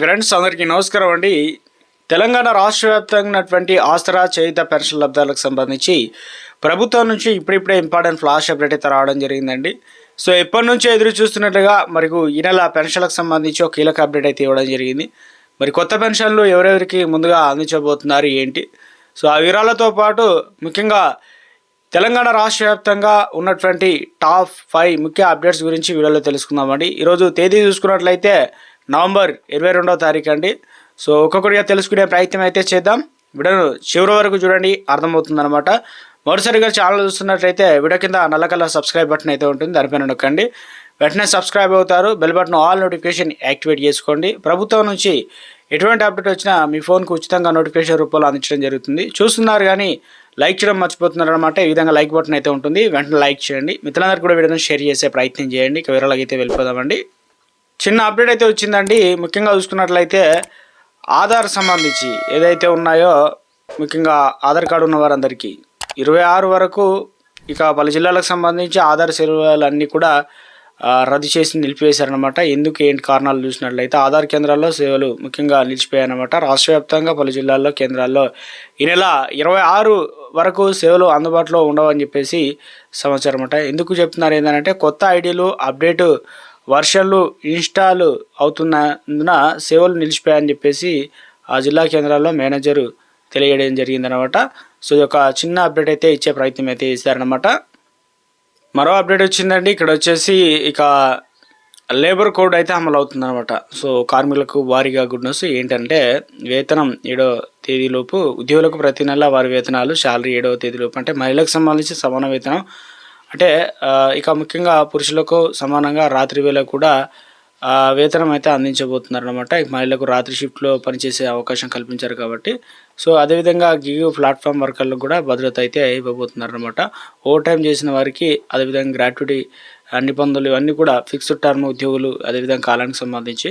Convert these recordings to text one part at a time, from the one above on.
Friends అందరికీ నమస్కారం అండి. తెలంగాణ రాష్ట్ర వ్యాప్తంగా ఉన్నటువంటి ఆసరా చేయుత పెన్షన్ లబ్ధాలకు సంబంధించి ప్రభుత్వం నుంచి ఇప్పుడిప్పుడే ఇంపార్టెంట్ ఫ్లాష్ అప్డేట్ అయితే రావడం జరిగిందండి. సో ఎప్పటి నుంచో ఎదురు చూస్తున్నట్లుగా మరియు ఈ నెల పెన్షన్లకు సంబంధించి ఒక కీలక అప్డేట్ అయితే ఇవ్వడం జరిగింది. మరి కొత్త పెన్షన్లు ఎవరెవరికి ముందుగా అందించబోతున్నారు ఏంటి? సో ఆ వివరాలతో పాటు ముఖ్యంగా తెలంగాణ రాష్ట్ర వ్యాప్తంగా ఉన్నటువంటి టాప్ ఫైవ్ ముఖ్య అప్డేట్స్ గురించి వీడియోలో తెలుసుకుందామండి. ఈరోజు తేదీ చూసుకున్నట్లయితే నవంబర్ ఇరవై రెండవ తారీఖు అండి. సో ఒక్కొక్కటిగా తెలుసుకునే ప్రయత్నం అయితే చేద్దాం. వీడియోను చివరి వరకు చూడండి అర్థమవుతుందన్నమాట. మరోసారిగా ఛానల్ చూస్తున్నట్లయితే వీడియో కింద నల్ల కలర్ సబ్స్క్రైబ్ బటన్ అయితే ఉంటుంది దానిపైన నొక్కండి. వెంటనే సబ్స్క్రైబ్ అవుతారు bell button all notification activate చేసుకోండి. ప్రభుత్వం నుంచి ఎటువంటి అప్డేట్ వచ్చినా మీ ఫోన్కు ఉచితంగా నోటిఫికేషన్ రూపంలో అందించడం జరుగుతుంది. చూస్తున్నారు కానీ లైక్ చేయడం మర్చిపోతున్నారు అనమాట ఈ విధంగా లైక్ బటన్ అయితే ఉంటుంది. వెంటనే లైక్ చేయండి. మిత్రులందరూ కూడా వీడియోని షేర్ చేసే ప్రయత్నం చేయండి. ఇక వివరాలకు అయితే వెళ్ళిపోదామండి. చిన్న అప్డేట్ అయితే వచ్చిందండి. ముఖ్యంగా చూసుకున్నట్లయితే ఆధార్ సంబంధించి ఏదైతే ఉన్నాయో ముఖ్యంగా ఆధార్ కార్డు ఉన్న వారందరికీ ఇరవై ఆరు వరకు ఇక పలు జిల్లాలకు సంబంధించి ఆధార్ సేవలు అన్నీ కూడా రద్దు చేసి నిలిపివేశారనమాట ఎందుకు ఏంటి కారణాలు చూసినట్లయితే ఆధార్ కేంద్రాల్లో సేవలు ముఖ్యంగా నిలిచిపోయాయన్నమాట. రాష్ట్ర వ్యాప్తంగా పలు జిల్లాల్లో కేంద్రాల్లో ఈ నెల ఇరవై ఆరు వరకు సేవలు అందుబాటులో ఉండవని చెప్పేసి సమాచారం అనమాట ఎందుకు చెప్తున్నారు ఏంటంటే కొత్త ఐడీలు అప్డేటు వర్షన్లు ఇన్స్టాల్ అవుతున్నందున సేవలు నిలిచిపోయాయని చెప్పేసి ఆ జిల్లా కేంద్రాల్లో మేనేజరు తెలియడం జరిగిందనమాట సో ఇది ఒక చిన్న అప్డేట్ అయితే ఇచ్చే ప్రయత్నం అయితే చేశారనమాట మరో అప్డేట్ వచ్చిందండి. ఇక్కడ వచ్చేసి ఇక లేబర్ కోడ్ అయితే అమలు అవుతుంది అనమాట సో కార్మికులకు వారీగా గుడ్ న్యూస్ ఏంటంటే వేతనం ఏడో తేదీలోపు ఉద్యోగులకు ప్రతి నెల వారి వేతనాలు శాలరీ ఏడవ తేదీలోపు అంటే మహిళలకు సంబంధించి సమాన వేతనం అంటే ఇక ముఖ్యంగా పురుషులకు సమానంగా రాత్రి వేళ కూడా వేతనం అయితే అందించబోతున్నారు అనమాట మహిళలకు రాత్రి షిఫ్ట్లో పనిచేసే అవకాశం కల్పించారు కాబట్టి. సో అదేవిధంగా గిగ్ ప్లాట్ఫామ్ వర్కర్లకు కూడా భద్రత అయితే ఇవ్వబోతున్నారు అనమాట ఓవర్ టైం చేసిన వారికి అదేవిధంగా గ్రాట్యుటీ నిబంధనలు ఇవన్నీ కూడా ఫిక్స్డ్ టర్మ్ ఉద్యోగులు అదేవిధంగా కాలానికి సంబంధించి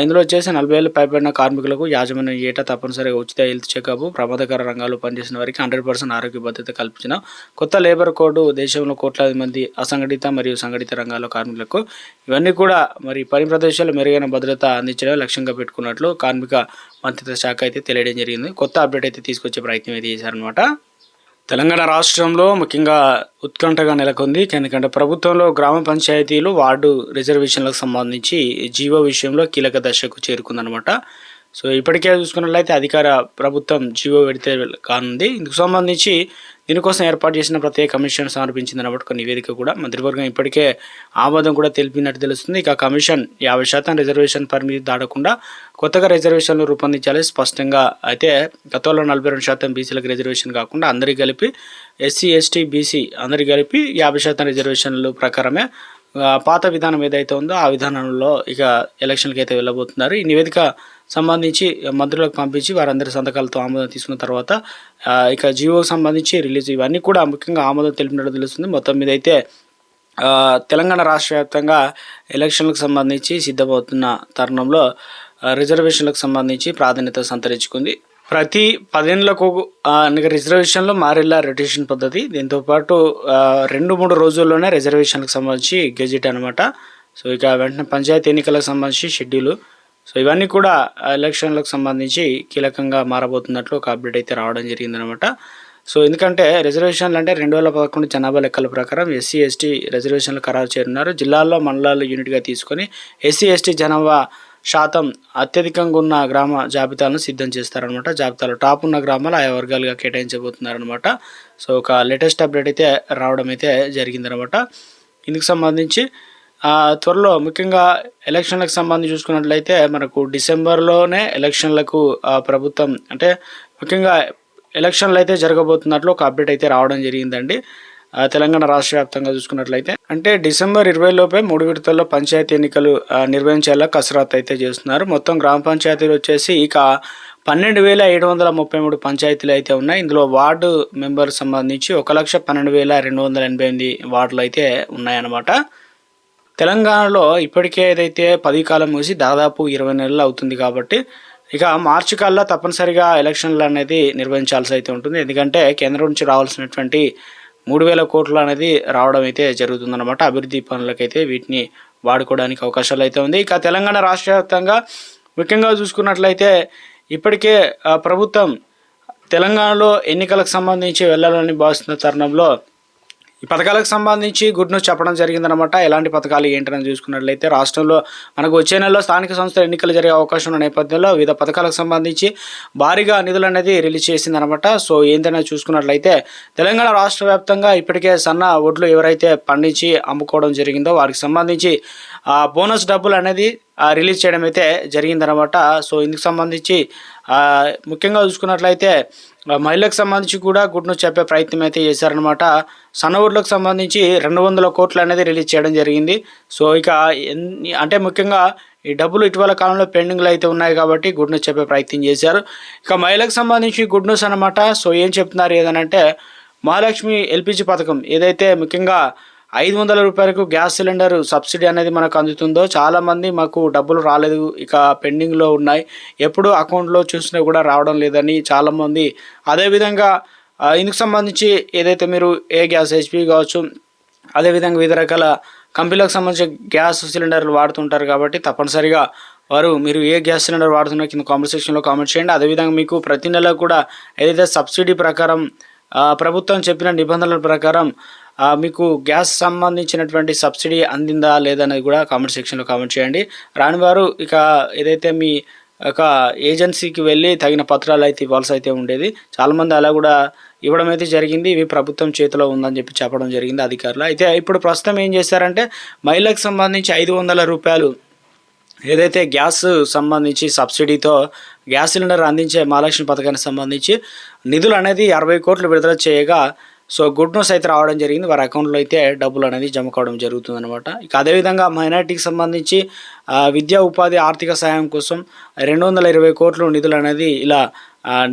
ఇందులో వచ్చేసి నలభై ఏళ్ళు పైబడిన కార్మికులకు యాజమాన్యం ఏటా తప్పనిసరిగా ఉచిత హెల్త్ చెకప్ ప్రమాదకర రంగాల్లో పనిచేసిన వారికి హండ్రెడ్ పర్సెంట్ ఆరోగ్య భద్రత కల్పించిన కొత్త లేబర్ కోడ్ దేశంలో కోట్లాది మంది అసంఘటిత మరియు సంఘటిత రంగాల్లో కార్మికులకు ఇవన్నీ కూడా మరి పని ప్రదేశాల్లో మెరుగైన భద్రత అందించడం లక్ష్యంగా పెట్టుకున్నట్లు కార్మిక మంత్రిత్వ శాఖ అయితే తెలియడం జరిగింది. కొత్త అప్డేట్ అయితే తీసుకొచ్చే ప్రయత్నం అయితే చేశారనమాట తెలంగాణ రాష్ట్రంలో ముఖ్యంగా ఉత్కంఠగా నెలకొంది. ఎందుకంటే ప్రభుత్వంలో గ్రామ పంచాయతీలు వార్డు రిజర్వేషన్లకు సంబంధించి జీవో విషయంలో కీలక దశకు చేరుకుందనమాట సో ఇప్పటికే చూసుకున్నట్లయితే అధికార ప్రభుత్వం జీవో విడితే కానుంది. ఇందుకు సంబంధించి దీనికోసం ఏర్పాటు చేసిన ప్రత్యేక కమిషన్ సమర్పించింది అనమాట ఒక నివేదిక కూడా మంత్రివర్గం ఇప్పటికే ఆమోదం కూడా తెలిపినట్టు తెలుస్తుంది. ఇక కమిషన్ యాభై శాతం రిజర్వేషన్ పరిమితి దాటకుండా కొత్తగా రిజర్వేషన్లు రూపొందించాలి స్పష్టంగా అయితే గతంలో నలభై రెండు శాతం బీసీలకు రిజర్వేషన్ కాకుండా అందరికీ కలిపి ఎస్సీ ఎస్టీ బీసీ అందరికీ కలిపి యాభై శాతం రిజర్వేషన్లు ప్రకారమే పాత విధానం ఏదైతే ఉందో ఆ విధానంలో ఇక ఎలక్షన్కి అయితే వెళ్ళబోతున్నారు. ఈ నివేదిక సంబంధించి మంత్రులకు పంపించి వారందరి సంతకాలతో ఆమోదం తీసుకున్న తర్వాత ఇక జియోకి సంబంధించి రిలీజ్ ఇవన్నీ కూడా ముఖ్యంగా ఆమోదం తెలిపినట్టు తెలుస్తుంది. మొత్తం మీద అయితే తెలంగాణ రాష్ట్ర వ్యాప్తంగా ఎలక్షన్లకు సంబంధించి సిద్ధమవుతున్న తరుణంలో రిజర్వేషన్లకు సంబంధించి ప్రాధాన్యత సంతరించుకుంది. ప్రతి పదేళ్ళకు రిజర్వేషన్లో మారిల్ల రొటేషన్ పద్ధతి. దీంతోపాటు రెండు మూడు రోజుల్లోనే రిజర్వేషన్లకు సంబంధించి గెజిట్ అనమాట సో ఇక వెంటనే పంచాయతీ ఎన్నికలకు సంబంధించి షెడ్యూలు. సో ఇవన్నీ కూడా ఎలక్షన్లకు సంబంధించి కీలకంగా మారబోతున్నట్లు ఒక అప్డేట్ అయితే రావడం జరిగిందనమాట సో ఎందుకంటే రిజర్వేషన్లు అంటే రెండు వేల పదకొండు జనాభా లెక్కల ప్రకారం ఎస్సీ ఎస్టీ రిజర్వేషన్లు ఖరారు చేరున్నారు జిల్లాల్లో మండలాలు యూనిట్గా తీసుకొని ఎస్సీ ఎస్టీ జనాభా శాతం అత్యధికంగా ఉన్న గ్రామ జాబితాలను సిద్ధం చేస్తారనమాట జాబితాలో టాప్ ఉన్న గ్రామాలు ఆయా వర్గాలుగా కేటాయించబోతున్నారనమాట సో ఒక లేటెస్ట్ అప్డేట్ అయితే రావడం అయితే జరిగిందనమాట ఇందుకు సంబంధించి త్వరలో ముఖ్యంగా ఎలక్షన్లకు సంబంధించి చూసుకున్నట్లయితే మనకు డిసెంబర్లోనే ఎలక్షన్లకు ప్రభుత్వం అంటే ముఖ్యంగా ఎలక్షన్లు అయితే జరగబోతున్నట్లు ఒక అప్డేట్ అయితే రావడం జరిగిందండి. తెలంగాణ రాష్ట్ర వ్యాప్తంగా చూసుకున్నట్లయితే అంటే డిసెంబర్ ఇరవై లోపే మూడు విడతల్లో పంచాయతీ ఎన్నికలు నిర్వహించేలా కసరత్తు అయితే చేస్తున్నారు. మొత్తం గ్రామ పంచాయతీలు వచ్చేసి ఇక పన్నెండు వేల ఏడు వందల ముప్పై మూడు పంచాయతీలు అయితే ఉన్నాయి. ఇందులో వార్డు మెంబర్ సంబంధించి ఒక లక్ష పన్నెండు వేల రెండు వందల ఎనభై ఎనిమిది వార్డులు అయితే ఉన్నాయన్నమాట. తెలంగాణలో ఇప్పటికే ఏదైతే పది కాలం మూసి దాదాపు ఇరవై నెలలు అవుతుంది కాబట్టి ఇక మార్చి కల్లా తప్పనిసరిగా ఎలక్షన్లు అనేది నిర్వహించాల్సి అయితే ఉంటుంది. ఎందుకంటే కేంద్రం నుంచి రావాల్సినటువంటి మూడు వేల కోట్లు అనేది రావడం అయితే జరుగుతుందన్నమాట. అభివృద్ధి పనులకైతే వీటిని వాడుకోవడానికి అవకాశాలు అయితే ఉంది. ఇక తెలంగాణ రాష్ట్ర వ్యాప్తంగా ముఖ్యంగా చూసుకున్నట్లయితే ఇప్పటికే ప్రభుత్వం తెలంగాణలో ఎన్నికలకు సంబంధించి వెళ్ళాలని భావిస్తున్న తరుణంలో ఈ పథకాలకు సంబంధించి గుడ్ న్యూస్ చెప్పడం జరిగిందనమాట ఎలాంటి పథకాలు ఏంటని చూసుకున్నట్లయితే రాష్ట్రంలో మనకు వచ్చే నెలలో స్థానిక సంస్థల ఎన్నికలు జరిగే అవకాశం ఉన్న నేపథ్యంలో వివిధ పథకాలకు సంబంధించి భారీగా నిధులు అనేది రిలీజ్ చేసిందనమాట సో ఏంటనే చూసుకున్నట్లయితే తెలంగాణ రాష్ట్ర వ్యాప్తంగా ఇప్పటికే సన్న ఒడ్లు ఎవరైతే పండించి అమ్ముకోవడం జరిగిందో వారికి సంబంధించి ఆ బోనస్ డబ్బులు అనేది ఆ, రిలీజ్ చేయడం అయితే జరిగిందనమాట సో ఇందుకు సంబంధించి ముఖ్యంగా చూసుకున్నట్లయితే మహిళలకు సంబంధించి కూడా గుడ్ న్యూస్ చెప్పే ప్రయత్నం అయితే చేశారనమాట సన్న ఊర్లకు సంబంధించి రెండు వందల కోట్లు అనేది రిలీజ్ చేయడం జరిగింది. సో ఇక అంటే ముఖ్యంగా ఈ డబ్బులు ఇటీవల కాలంలో పెండింగ్లు అయితే ఉన్నాయి కాబట్టి గుడ్ న్యూస్ చెప్పే ప్రయత్నం చేశారు. ఇక మహిళలకు సంబంధించి గుడ్ న్యూస్ అనమాట సో ఏం చెప్తున్నారు ఏదనంటే మహాలక్ష్మి ఎల్పిజి పథకం ఏదైతే ముఖ్యంగా ఐదు వందల రూపాయలకు గ్యాస్ సిలిండర్ సబ్సిడీ అనేది మనకు అందుతుందో చాలామంది మాకు డబ్బులు రాలేదు ఇక పెండింగ్లో ఉన్నాయి. ఎప్పుడు అకౌంట్లో చూసినా కూడా రావడం లేదని చాలామంది. అదేవిధంగా ఇందుకు సంబంధించి ఏదైతే మీరు ఏ గ్యాస్ హెచ్పి కావచ్చు అదేవిధంగా వివిధ రకాల కంపెనీలకు సంబంధించిన గ్యాస్ సిలిండర్లు వాడుతుంటారు కాబట్టి తప్పనిసరిగా వారు మీరు ఏ గ్యాస్ సిలిండర్ వాడుతున్నా కింద కామెంట్ సెక్షన్లో కామెంట్ చేయండి. అదేవిధంగా మీకు ప్రతి నెల కూడా ఏదైతే సబ్సిడీ ప్రకారం ప్రభుత్వం చెప్పిన నిబంధనల ప్రకారం మీకు గ్యాస్ సంబంధించినటువంటి సబ్సిడీ అందిందా లేదనేది కూడా కామెంట్ సెక్షన్లో కామెంట్ చేయండి. రాని వారు ఇక ఏదైతే మీ ఒక ఏజెన్సీకి వెళ్ళి తగిన పత్రాలు అయితే ఇవ్వాల్సి అయితే ఉండేది. చాలామంది అలా కూడా ఇవ్వడం అయితే జరిగింది. ఇవి ప్రభుత్వం చేతిలో ఉందని చెప్పి చెప్పడం జరిగింది అధికారులు. అయితే ఇప్పుడు ప్రస్తుతం ఏం చేశారంటే మహిళకు సంబంధించి ఐదు వందల రూపాయలు ఏదైతే గ్యాస్ సంబంధించి సబ్సిడీతో గ్యాస్ సిలిండర్ అందించే మహాలక్ష్మి పథకానికి సంబంధించి నిధులు అనేది అరవై కోట్లు విడుదల చేయగా సో గుడ్ న్యూస్ అయితే రావడం జరిగింది. వారి అకౌంట్లో అయితే డబ్బులు అనేది జమ కావడం జరుగుతుంది అనమాట ఇక అదేవిధంగా మైనార్టీకి సంబంధించి విద్యా ఉపాధి ఆర్థిక సహాయం కోసం రెండు వందల ఇరవై కోట్లు నిధులు అనేది ఇలా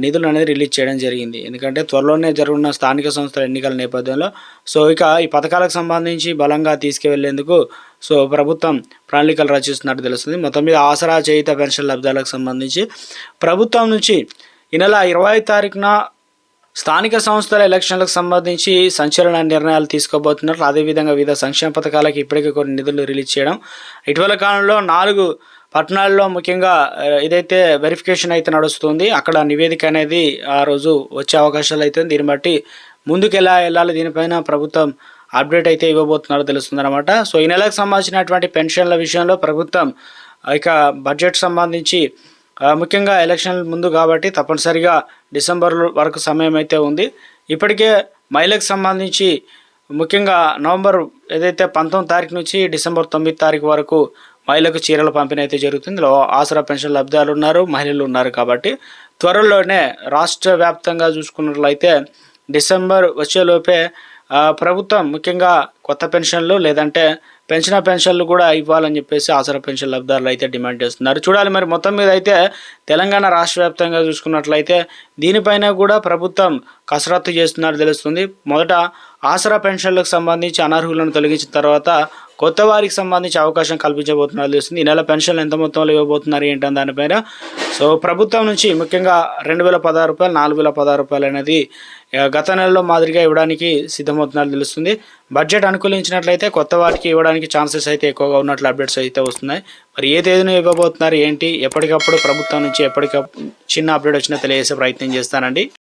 నిధులు అనేది రిలీజ్ చేయడం జరిగింది. ఎందుకంటే త్వరలోనే జరుగుతున్న స్థానిక సంస్థల ఎన్నికల నేపథ్యంలో సో ఇక ఈ పథకాలకు సంబంధించి బలంగా తీసుకువెళ్ళేందుకు సో ప్రభుత్వం ప్రణాళికలు రచిస్తున్నట్టు తెలుస్తుంది. మొత్తం మీద ఆసరా చేయిత పెన్షన్ లబ్ధాలకు సంబంధించి ప్రభుత్వం నుంచి ఈ నెల ఇరవై తారీఖున స్థానిక సంస్థల ఎలక్షన్లకు సంబంధించి సంచలన నిర్ణయాలు తీసుకోబోతున్నారు. అదేవిధంగా వివిధ సంక్షేమ పథకాలకు ఇప్పటికే కొన్ని నిధులు రిలీజ్ చేయడం. ఇటీవల కాలంలో నాలుగు పట్టణాల్లో ముఖ్యంగా ఇదైతే వెరిఫికేషన్ అయితే నడుస్తుంది అక్కడ నివేదిక అనేది ఆ రోజు వచ్చే అవకాశాలు అయితే దీన్ని బట్టి ముందుకు ఎలా వెళ్ళాలి. దీనిపైన ప్రభుత్వం అప్డేట్ అయితే ఇవ్వబోతున్నారో తెలుస్తుంది అనమాట సో ఈ నెలకు సంబంధించినటువంటి పెన్షన్ల విషయంలో ప్రభుత్వం ఇక బడ్జెట్ సంబంధించి ముఖ్యంగా ఎలక్షన్ ముందు కాబట్టి తప్పనిసరిగా డిసెంబర్ వరకు సమయం అయితే ఉంది. ఇప్పటికే మహిళకు సంబంధించి ముఖ్యంగా నవంబర్ ఏదైతే పంతొమ్మిది తారీఖు నుంచి డిసెంబర్ తొమ్మిది తారీఖు వరకు మహిళలకు చీరల పంపిణీ అయితే జరుగుతుంది. ఆసరా పెన్షన్ లబ్ధాలు ఉన్నారు మహిళలు ఉన్నారు కాబట్టి త్వరలోనే రాష్ట్ర వ్యాప్తంగా చూసుకున్నట్లయితే డిసెంబర్ వచ్చేలోపే ప్రభుత్వం ముఖ్యంగా కొత్త పెన్షన్లు లేదంటే పెన్షన్ పెన్షన్లు కూడా ఇవ్వాలని చెప్పేసి ఆసరా పెన్షన్ లబ్ధారులు అయితే డిమాండ్ చేస్తున్నారు. చూడాలి మరి మొత్తం మీద అయితే తెలంగాణ రాష్ట్ర వ్యాప్తంగా చూసుకున్నట్లయితే దీనిపైన కూడా ప్రభుత్వం కసరత్తు చేస్తున్నట్టు తెలుస్తుంది. మొదట ఆసరా పెన్షన్లకు సంబంధించి అనర్హులను తొలగించిన తర్వాత కొత్త వారికి సంబంధించి అవకాశం కల్పించబోతున్నారు తెలుస్తుంది. ఈ నెల పెన్షన్లు ఎంత మొత్తంలో ఇవ్వబోతున్నారు ఏంటని దానిపైన. సో ప్రభుత్వం నుంచి ముఖ్యంగా రెండు వేల పదహారు రూపాయలు నాలుగు వేల పదహారు రూపాయలు అనేది గత నెలలో మాదిరిగా ఇవ్వడానికి సిద్ధమవుతున్నారు తెలుస్తుంది. బడ్జెట్ అనుకూలించినట్లయితే కొత్త వారికి ఇవ్వడానికి ఛాన్సెస్ అయితే ఎక్కువగా ఉన్నట్లు అప్డేట్స్ అయితే వస్తున్నాయి. మరి ఏ తేదీన ఇవ్వబోతున్నారు ఏంటి ఎప్పటికప్పుడు ప్రభుత్వం నుంచి ఎప్పటికప్పుడు చిన్న అప్డేట్ వచ్చినా తెలియజేసే ప్రయత్నం చేస్తానండి.